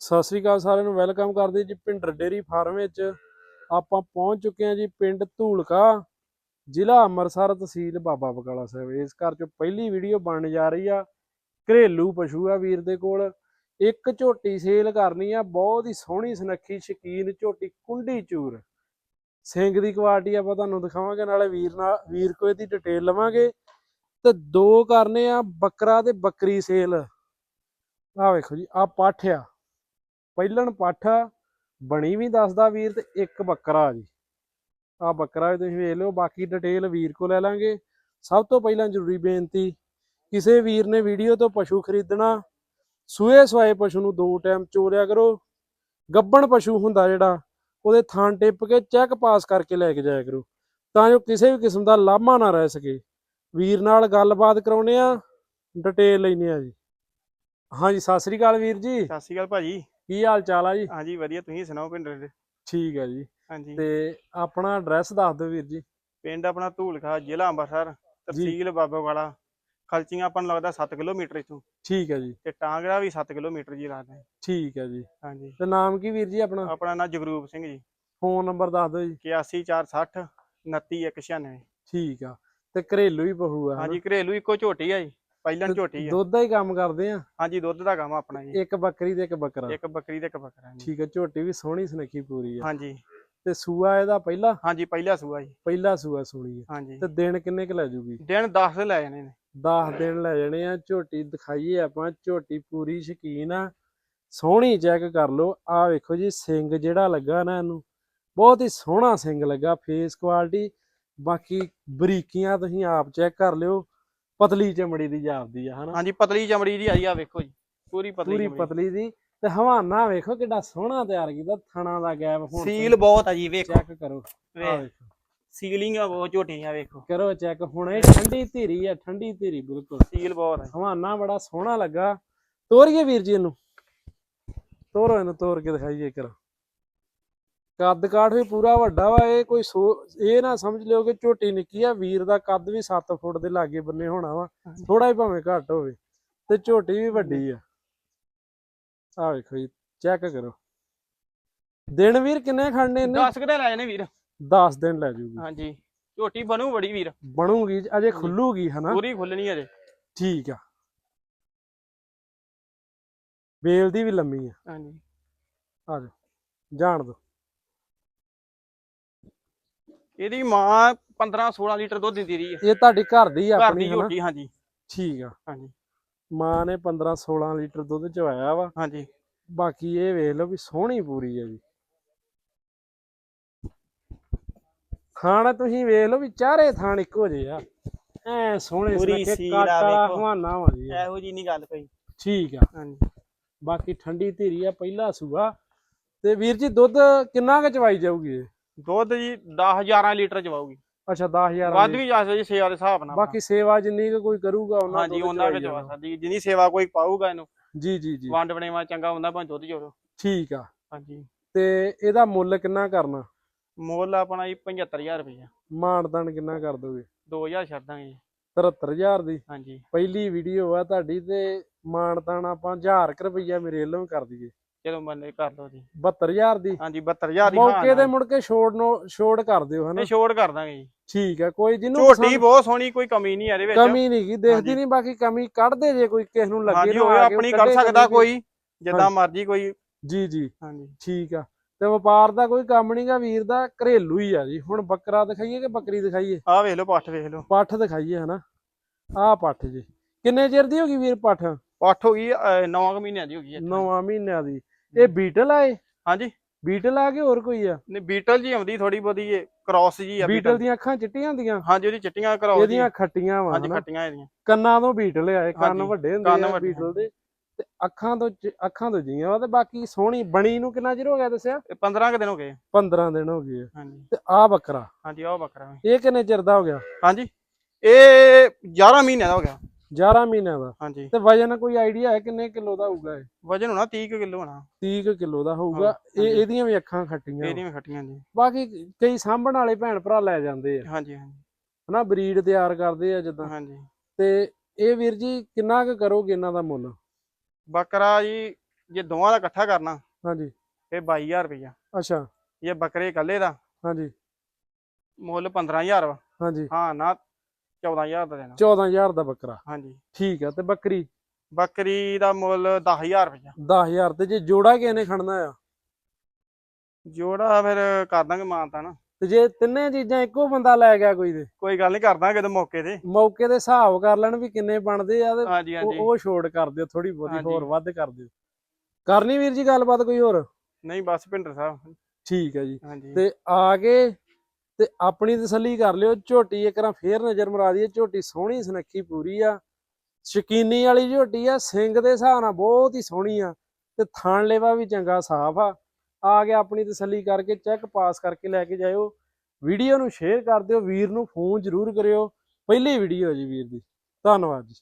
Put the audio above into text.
ਸਤਿ ਸ੍ਰੀ ਅਕਾਲ ਸਾਰਿਆਂ ਨੂੰ, ਵੈਲਕਮ ਕਰਦੇ ਜੀ ਪਿੰਡਰ ਡੇਰੀ ਫਾਰਮ ਵਿੱਚ। ਆਪਾਂ ਪਹੁੰਚ ਚੁੱਕੇ ਹਾਂ ਜੀ ਪਿੰਡ ਧੂਲਕਾ, ਜ਼ਿਲ੍ਹਾ ਅੰਮ੍ਰਿਤਸਰ ਤਹਿਸੀਲ ਬਾਬਾ ਬਕਾਲਾ ਸਾਹਿਬ। ਇਸ ਘਰ ਚੋਂ ਪਹਿਲੀ ਵੀਡੀਓ ਬਣਨ ਜਾ ਰਹੀ ਆ, ਘਰੇਲੂ ਪਸ਼ੂ ਆ ਵੀਰ ਦੇ ਕੋਲ। ਇੱਕ ਝੋਟੀ ਸੇਲ ਕਰਨੀ ਆ, ਬਹੁਤ ਹੀ ਸੋਹਣੀ ਸੁਨੱਖੀ ਸ਼ਕੀਨ ਝੋਟੀ, ਕੁੰਡੀ ਚੂਰ। ਸਿੰਘ ਦੀ ਕੁਆਲਿਟੀ ਆਪਾਂ ਤੁਹਾਨੂੰ ਦਿਖਾਵਾਂਗੇ, ਨਾਲੇ ਵੀਰ ਨਾਲ, ਵੀਰ ਕੋ ਦੀ ਡਿਟੇਲ ਲਵਾਂਗੇ। ਤੇ ਦੋ ਕਰਨੇ ਆ ਬੱਕਰਾ ਤੇ ਬੱਕਰੀ ਸੇਲ। ਆ ਵੇਖੋ ਜੀ ਆ ਪਾਠ ਆ। ਪਹਿਲਣ ਪੱਠ ਬਣੀ ਵੀ ਦੱਸਦਾ ਵੀਰ ਤੇ ਇੱਕ ਬੱਕਰਾ ਜੀ। ਆ ਬੱਕਰਾ ਵੀ ਤੁਸੀਂ ਵੇਖ ਲਿਓ, ਬਾਕੀ ਡਿਟੇਲ ਵੀਰ ਕੋ ਲੈ ਲਾਂਗੇ। ਸਭ ਤੋਂ ਪਹਿਲਾਂ ਜ਼ਰੂਰੀ ਬੇਨਤੀ, ਕਿਸੇ ਵੀਰ ਨੇ ਵੀਡੀਓ ਤੋਂ ਪਸ਼ੂ ਖਰੀਦਣਾ, ਸੂਏ ਸਵਾਏ ਪਸ਼ੂ ਨੂੰ ਦੋ ਟਾਈਮ ਚੋਰਿਆ ਕਰੋ। ਗੱਬਣ ਪਸ਼ੂ ਹੁੰਦਾ ਜਿਹੜਾ, ਉਹਦੇ ਥਾਂ ਟਿੱਪ ਕੇ ਚੈੱਕ ਪਾਸ ਕਰਕੇ ਲੈ ਕੇ ਜਾਇਆ ਕਰੋ। ਤਾਂ ਜੋ ਕਿਸੇ ਵੀ ਕਿਸਮ ਦਾ ਲਾਮਾ ਨਾ ਰਹਿ ਸਕੇ। ਵੀਰ ਨਾਲ ਗੱਲਬਾਤ ਕਰਾਉਨੇ ਆ ਡਿਟੇਲ ਲੈਨੇ ਆ ਜੀ। ਹਾਂਜੀ, ਸਤਿ ਸ੍ਰੀ ਅਕਾਲ ਵੀਰ ਜੀ। ਸਤਿ ਸ਼੍ਰੀ ਅਕਾਲ ਭਾਜੀ। ਕੀ ਹਾਲ ਚਾਲ ਆ ਜੀ? ਹਾਂਜੀ ਵਧੀਆ। ਤੁਸੀਂ ਸੁਣਾਓ ਪਿੰਡ ਦੇ? ਠੀਕ ਹੈ ਜੀ। ਹਾਂਜੀ। ਤੇ ਆਪਣਾ ਐਡਰੈਸ ਦੱਸ ਦਿਓ ਵੀਰ ਜੀ। ਪਿੰਡ ਆਪਣਾ ਧੂਲਖਾ ਜ਼ਿਲ੍ਹਾ ਅੰਮ੍ਰਿਤਸਰ ਤਹਿਸੀਲ ਬਾਬੋਵਾਲਾ। ਖਲਚੀਆਂ ਆਪਾਂ ਨੂੰ ਲੱਗਦਾ 7 ਕਿਲੋਮੀਟਰ ਇਥੋਂ। ਠੀਕ ਹੈ ਜੀ। ਤੇ ਟਾਂਗਰਾ ਵੀ 7 ਕਿਲੋਮੀਟਰ ਜੀ ਲੱਗਦਾ। ਠੀਕ ਹੈ ਜੀ। ਹਾਂਜੀ। ਤੇ ਨਾਮ ਕੀ ਵੀਰ ਜੀ ਆਪਣਾ? ਆਪਣਾ ਨਾਂ ਜਗਰੂਪ ਸਿੰਘ ਜੀ। ਫੋਨ ਨੰਬਰ ਦੱਸ ਦਿਓ ਜੀ। 81460 29196 ਠੀਕ ਆ। ਤੇ ਘਰੇਲੂ ਹੀ ਬਹੂ ਆ? ਹਾਂਜੀ ਘਰੇਲੂ ਇੱਕੋ ਝੋਟੀ ਆ ਜੀ। ਪਹਿਲਣ ਤੇ ਝੋਟੀ ਆ। ਦੁੱਧ ਦਾ ਹੀ ਕੰਮ ਕਰਦੇ ਆ? ਹਾਂਜੀ ਦੁੱਧ ਦਾ ਕੰਮ ਆਪਣਾ ਜੀ। ਇੱਕ ਬੱਕਰੀ ਤੇ ਇੱਕ ਬੱਕਰਾ। ਇੱਕ ਬੱਕਰੀ ਤੇ ਇੱਕ ਬੱਕਰਾ ਜੀ। ਠੀਕ ਹੈ ਝੋਟੀ ਵੀ ਸੋਹਣੀ ਸੁਨੱਖੀ ਪੂਰੀ ਆ। ਹਾਂਜੀ। ਤੇ ਸੂਆ ਇਹਦਾ ਪਹਿਲਾ? ਹਾਂਜੀ ਪਹਿਲਾ ਸੂਆ ਜੀ। ਪਹਿਲਾ ਸੂਆ ਸੋਹਣੀ ਆ। ਹਾਂਜੀ। ਤੇ ਦਿਨ ਕਿੰਨੇ ਕੁ ਲੈ ਜੂਗੀ? ਦਿਨ 10 ਲੈ ਜਾਣੇ ਨੇ। 10 ਦਿਨ ਲੈ ਜਾਣੇ ਆ। ਝੋਟੀ ਦਿਖਾਈਏ ਆਪਾਂ। ਝੋਟੀ ਪੂਰੀ ਸ਼ਕੀਨ ਆ। ਸੋਹਣੀ ਚੈੱਕ ਕਰ ਲਓ। ਆ ਵੇਖੋ ਜੀ ਸਿੰਗ ਜਿਹੜਾ ਲੱਗਾ ਨਾ ਇਹਨੂੰ। ਬਹੁਤ ਹੀ ਸੋਹਣਾ ਸਿੰਗ ਲੱਗਾ। Face quality. ਬਾਕੀ ਬਰੀਕੀਆਂ ਤੁਸੀਂ ਆਪ ਚੈੱਕ ਕਰ ਲਿਓ। ਪਤਲੀ ਚਮੜੀ ਦੀ ਜਾਪਦੀ ਆ ਹਨਾ? ਹਾਂਜੀ ਪਤਲੀ ਚਮੜੀ ਦੀ ਆਈ ਆ ਵੇਖੋ ਜੀ। ਪੂਰੀ ਪਤਲੀ ਪੂਰੀ ਚਮੜੀ। ਪਤਲੀ ਦੀ। ਤੇ ਹਵਾਨਾ ਵੇਖੋ ਕਿੱਡਾ ਸੋਹਣਾ ਤਿਆਰ ਕੀਤਾ ਥਣਾ ਦਾ ਗੈਪ ਹੁਣ ਸੀਲ ਬਹੁਤ ਆ ਜੀ ਵੇਖੋ। ਚੈੱਕ ਕਰੋ। ਆ ਵੇਖ। ਵੇਖੋ। ਸੀਲਿੰਗ ਆ ਬਹੁਤ ਝੋਟੀਆਂ ਵੇਖੋ। ਕਰੋ ਚੈੱਕ ਹੁਣ ਇਹ ਠੰਡੀ ਧੀਰੀ ਆ ਠੰਡੀ ਧੀਰੀ ਬਿਲਕੁਲ। ਸੀਲ ਬਹੁਤ ਆ ਹਵਾਨਾ ਬੜਾ ਸੋਹਣਾ ਲੱਗਾ। ਤੋਰੀਏ ਵੀਰ ਜੀ ਇਹਨੂੰ। ਤੋਰੋ ਇਹਨੂੰ ਤੋਰ ਕੇ ਦਿਖਾਈਏ ਇੱਕ ਵਾਰ। ਕੱਦ ਕਾਠ ਵੀ ਪੂਰਾ ਵੱਡਾ ਵਾ ਇਹ ਕੋਈ ਇਹ ਨਾ ਸਮਝ ਲਿਓ ਕਿ ਝੋਟੀ ਨਿੱਕੀ ਆ ਵੀਰ ਦਾ ਕੱਦ ਵੀ 7 ਫੁੱਟ ਦੇ ਲਾਗੇ ਬੰਨੇ ਹੋਣਾ ਵਾ। ਥੋੜਾ ਹੀ ਭਾਵੇਂ ਘੱਟ ਹੋਵੇ ਤੇ ਝੋਟੀ ਵੀ ਵੱਡੀ ਆ। ਆ ਵੇਖੋ ਜੀ ਚੈੱਕ ਕਰੋ। ਦਿਨ ਵੀਰ ਕਿੰਨੇ ਖੜਨੇ ਨੇ 10 ਕਿਤੇ ਲੈ ਜਾਣੇ ਵੀਰ। 10 ਦਿਨ ਲੈ ਜੂਗੀ। ਹਾਂਜੀ। ਝੋਟੀ ਬਣੂ ਬੜੀ ਵੀਰ। ਬਣੂਗੀ ਅਜੇ ਖੁੱਲੂਗੀ ਹਨਾ? ਪੂਰੀ ਖੁੱਲਣੀ ਅਜੇ। ਠੀਕ ਆ। ਬੇਲ ਦੀ ਵੀ ਲੰਮੀ ਆ। ਹਾਂਜੀ। ਆ ਜਾ ਜਾਣ ਦੋ। ਇਹਦੀ ਮਾਂ 15 16 ਲੀਟਰ ਦੁੱਧ ਦਿੰਦੀ ਰਹੀ ਹੈ। ਇਹ ਤੁਹਾਡੀ ਘਰ ਦੀ ਆ ਘਰ ਆਪਣੀ ਦੀ ਹਨਾ ਝੋਟੀ ਹਾਂਜੀ। ਠੀਕ ਆ। ਹਾਂਜੀ। ਮਾਂ ਨੇ 15 16 ਲੀਟਰ ਦੁੱਧ ਚਵਾਇਆ ਵਾ। ਹਾਂਜੀ। ਬਾਕੀ ਇਹ ਵੇਖ ਲਓ ਵੀ ਸੋਹਣੀ ਪੂਰੀ ਆ ਜੀ। ਖਾਣਾ ਤੁਸੀਂ ਵੇਖ ਲਓ ਵੀ ਚਾਰੇ ਥਾਣ ਇੱਕੋ ਜਿਹੇ ਆ। ਐ ਸੋਹਣੇ ਪੂਰੀ ਸੁਨੱਖੇ ਸੀਲ ਆ ਕਾਟਾ ਵੇਖੋ। ਹਵਾਨਾ ਵਾ ਜੀ। ਇਹੋ ਜੀ ਨਹੀਂ ਗੱਲ ਕੋਈ ਠੀਕ ਆ। ਹਾਂਜੀ। ਬਾਕੀ ਠੰਡੀ ਧੀਰੀ ਆ ਪਹਿਲਾ ਸੂਆ। ਤੇ ਵੀਰ ਜੀ ਦੁੱਧ ਕਿੰਨਾ ਕੁ ਚਵਾਈ ਜਾਊਗੀ ਇਹ? ਦੁੱਧ ਜੀ 10 11 ਲੀਟਰ ਚਵਾਉਗੀ ਅੱਛਾ 10000 ਵੱਧ ਵੀ ਜਾ ਸਕਦੀ ਜੀ ਸੇਵਾ ਦੇ ਹਿਸਾਬ ਨਾਲ। ਬਾਕੀ ਸੇਵਾ ਜਿੰਨੀ ਕੁ ਕੋਈ ਕਰੂਗਾ ਉਹਨਾਂ ਹਾਂਜੀ ਉਹਨਾਂ ਕੇ ਚਵਾ। ਸਕਦੀ ਜਿੰਨੀ ਸੇਵਾ ਕੋਈ ਪਾਊਗਾ ਇਹਨੂੰ ਜੀ ਜੀ ਜੀ। ਵੰਡ ਬਣੇਵਾ ਚੰਗਾ ਹੁੰਦਾ ਭਾਵੇਂ ਦੁੱਧ ਚੋਰੋ ਠੀਕ ਆ। ਹਾਂਜੀ। ਤੇ ਇਹਦਾ ਮੁੱਲ ਕਿੰਨਾ ਕਰਨਾ? ਮੁੱਲ ਆਪਣਾ ਜੀ 75000 ਰੁਪਏ ਮਾਨਦਾਨ ਕਿੰਨਾ ਕਰ ਦੋਗੇ? 2000 ਛੱਡ ਦਾਂਗੇ ਜੀ। 73000 ਦੀ। ਹਾਂਜੀ। ਪਹਿਲੀ ਵੀਡੀਓ ਆ ਤੁਹਾਡੀ ਤੇ ਮਾਨਦਾਨ ਆਪਾਂ 1000 ਰੁਪਈਆ ਮੇਰੇ ਵੱਲੋਂ ਕਰ ਦਈਏ। ਚਲੋ ਮੰਨੇ ਕਰ ਲਓ ਜੀ। 72000 ਦੀ? ਹਾਂਜੀ 72000 ਦੀ ਮੌਕੇ ਤੇ ਮੁੜ ਕੇ ਛੋੜ ਨੋ ਛੋੜ ਕਰ ਦਿਓ ਹਨਾ ਨਹੀਂ ਛੋੜ ਕਰ ਦਾਂਗੇ ਜੀ। ਠੀਕ ਆ ਕੋਈ ਜਿਹਨੂੰ ਝੋਟੀ ਬਹੁਤ ਸੋਹਣੀ ਕੋਈ ਕਮੀ ਨਹੀਂ ਇਹਦੇ ਵਿੱਚ। ਕਮੀ ਨਹੀਂ ਗੀ ਦੇਖਦੀ। ਨਹੀਂ ਬਾਕੀ ਕਮੀ ਕੱਢਦੇ ਜੇ ਕੋਈ ਕਿਸ ਨੂੰ ਲੱਗੇ ਹਾਂਜੀ ਕੇ ਉਹ ਆਪਣੀ ਕਰ ਸਕਦਾ। ਕੋਈ ਜਿੱਦਾਂ। ਮਰਜ਼ੀ ਕੋਈ। ਜੀ ਜੀ। ਹਾਂਜੀ। ਠੀਕ ਆ। ਤੇ ਵਪਾਰ ਦਾ ਕੋਈ ਕੰਮ ਨਹੀਂਗਾ ਵੀਰ ਦਾ ਘਰੇਲੂ ਹੀ ਆ ਜੀ। ਹੁਣ ਬੱਕਰਾ ਦਿਖਾਈਏ ਕਿ ਬੱਕਰੀ ਦਿਖਾਈਏ? ਆਹ ਵੇਖ ਲਓ ਪੱਠ ਵੇਖ ਲਓ। ਪੱਠ ਦਿਖਾਈਏ ਹਨਾ ਆਹ ਪੱਠ ਜੀ। ਕਿੰਨੇ ਚਿਰ ਦੀ ਹੋ ਗਈ ਵੀਰ ਪੱਠ? ਪੱਠ ਹੋ ਗਈ 9 ਮਹੀਨਿਆਂ ਦੀ ਹੋ ਗਈ ਹੈ ਨੌਵਾਂ ਮਹੀਨਿਆਂ ਦੀ। ਇਹ ਬੀਟਲ ਆਏ ਹਾਂਜੀ। ਬੀਟਲ ਆ ਕੇ ਹੋਰ ਕੋਈ ਆ? ਨੇ ਬੀਟਲ ਜੀ ਆਉਂਦੀ ਥੋੜੀ ਬਹੁਤੀ ਇਹ ਕ੍ਰਾਸ ਜੀ ਆ ਬੀਟਲ ਦੀਆਂ ਅੱਖਾਂ ਚਿੱਟੀਆਂ ਹੁੰਦੀਆਂ? ਹਾਂਜੀ ਉਹਦੀ ਚਿੱਟੀਆਂ ਕ੍ਰਾਸ ਇਹਦੀਆਂ ਖੱਟੀਆਂ ਵਾ ਹਾਂਜੀ ਖੱਟੀਆਂ ਇਹਦੀਆਂ। ਕੰਨਾਂ ਤੋਂ ਬੀਟਲ ਆਏ ਕੰਨ ਵੱਡੇ ਹੁੰਦੇ ਆ ਬੀਟਲ ਦੇ। ਤੇ ਅੱਖਾਂ ਤੋਂ ਅੱਖਾਂ ਤੋਂ ਜੀਆਂ ਵਾ ਤੇ ਬਾਕੀ ਸੋਹਣੀ ਬਣੀ ਨੂੰ ਕਿੰਨਾ ਚਿਰ ਹੋ ਗਿਆ ਦੱਸਿਆ? ਇਹ 15 ਕੁ ਦਿਨ ਹੋ ਗਏ। 15 ਦਿਨ ਹੋ ਗਏ ਆ। ਹਾਂਜੀ। ਤੇ ਆ ਬੱਕਰਾ ਹਾਂਜੀ ਆਹ ਬੱਕਰਾ ਇਹ ਕਿੰਨੇ ਚਿਰ ਦਾ ਹੋ ਗਿਆ? ਹਾਂਜੀ ਇਹ 11 ਮਹੀਨਿਆਂ ਦਾ ਹੋ ਗਿਆ। 11 ਮਹੀਨਿਆਂ ਦਾ। ਹਾਂਜੀ। ਤੇ ਵਜਨ ਕੋਈ ਆਈਡੀਆ ਹੈ ਕਿੰਨੇ ਕਿਲੋ ਦਾ ਹੋਊਗਾ ਇਹ? ਵਜਨ ਹੋਣਾ 30 ਕਿਲੋ ਹੋਣਾ। 30 ਕਿਲੋ ਦਾ ਹੋਊਗਾ। ਇਹ। ਇਹਦੀਆਂ ਵੀ ਅੱਖਾਂ ਖੱਟੀਆਂ। ਇਹਦੀਆਂ ਵੀ ਖੱਟੀਆਂ ਜੀ। ਬਾਕੀ ਕਈ ਸਾਂਭਣ ਵਾਲੇ ਭੈਣ ਭਰਾ ਲੈ ਜਾਂਦੇ ਆ। ਹਾਂਜੀ ਹਾਂਜੀ। ਹਨਾ ਬਰੀਡ ਤਿਆਰ ਕਰਦੇ ਆ ਜਿੱਦਾਂ। ਹਾਂਜੀ। ਤੇ ਇਹ ਵੀਰ ਜੀ ਕਿੰਨਾ ਕੁ ਕਰੋਗੇ ਇਹਨਾਂ ਦਾ ਮੁੱਲ? ਬੱਕਰਾ ਜੀ ਜੇ ਦੋਵਾਂ ਦਾ ਇਕੱਠਾ ਕਰਨਾ ਹਾਂਜੀ। ਫੇ 22000 ਰੁਪਇਆ ਅੱਛਾ। ਜੇ ਬੱਕਰੇ ਇਕੱਲੇ ਦਾ ਹਾਂਜੀ। ਮੁੱਲ 15000 ਵਾ। ਹਾਂਜੀ। ਹਾਂ ਨਾ 14000 ਦਾ ਦੇਣਾ। 14000 ਦਾ ਬੱਕਰਾ। ਹਾਂਜੀ। ਠੀਕ ਆ ਤੇ ਬੱਕਰੀ? ਬੱਕਰੀ ਦਾ ਮੁੱਲ 10000 ਰੁਪਇਆ 10000 ਤੇ ਜੇ ਜੋੜਾ ਕਿਸੇ ਨੇ ਖੜਨਾ ਆ? ਜੋੜਾ ਫਿਰ ਕਰ ਦਾਂਗੇ ਮਾਨਤਾ ਨਾ। ਤੇ ਜੇ ਤਿੰਨੇ ਚੀਜ਼ਾਂ ਇੱਕੋ ਬੰਦਾ ਲੈ ਗਿਆ ਕੋਈ ਦੇ ਕੋਈ ਗੱਲ ਨਹੀਂ ਕਰ ਦਾਂਗੇ ਮੌਕੇ ਤੇ। ਮੌਕੇ ਦੇ ਹਿਸਾਬ ਕਰ ਲੈਣ ਵੀ ਕਿੰਨੇ ਬਣਦੇ ਆ ਤੇ ਉਹ ਛੋੜ ਕਰ ਦਿਓ ਥੋੜੀ ਬਹੁਤੀ। ਹੋਰ ਵੱਧ ਕਰ ਦਿਓ। ਕਰਨੀ ਵੀਰ ਜੀ ਗੱਲਬਾਤ ਕੋਈ ਹੋਰ? ਨਹੀਂ ਬਸ ਭਿੰਡਰ ਸਾਹਿਬ। ਠੀਕ ਹੈ ਜੀ। ਤੇ ਆ ਕੇ ਤੇ ਆਪਣੀ ਤਸੱਲੀ ਕਰ ਲਿਓ, ਝੋਟੀ ਇੱਕ ਵਾਰ ਫੇਰ ਨਜ਼ਰ ਮਰਾ ਦਈਏ, ਝੋਟੀ ਸੋਹਣੀ, ਸੁਨੱਖੀ ਪੂਰੀ ਆ। ਸ਼ਕੀਨੀ ਵਾਲੀ ਝੋਟੀ ਆ, ਸਿੰਘ ਦੇ ਹਿਸਾਬ ਨਾਲ ਬਹੁਤ ਹੀ ਸੋਹਣੀ ਆ ਤੇ ਥਣ ਲੇਵਾ ਵੀ ਚੰਗਾ ਸਾਫ਼ ਆ। ਆ ਕੇ ਆਪਣੀ ਤਸੱਲੀ ਕਰਕੇ ਚੈੱਕ ਪਾਸ ਕਰਕੇ ਲੈ ਕੇ ਜਾਇਓ। ਵੀਡੀਓ ਨੂੰ ਸ਼ੇਅਰ ਕਰ ਦਿਓ, ਵੀਰ ਨੂੰ ਫੋਨ ਜ਼ਰੂਰ ਕਰਿਓ। ਪਹਿਲੀ ਵੀਡੀਓ ਜੀ ਵੀਰ ਦੀ। ਧੰਨਵਾਦ ਜੀ।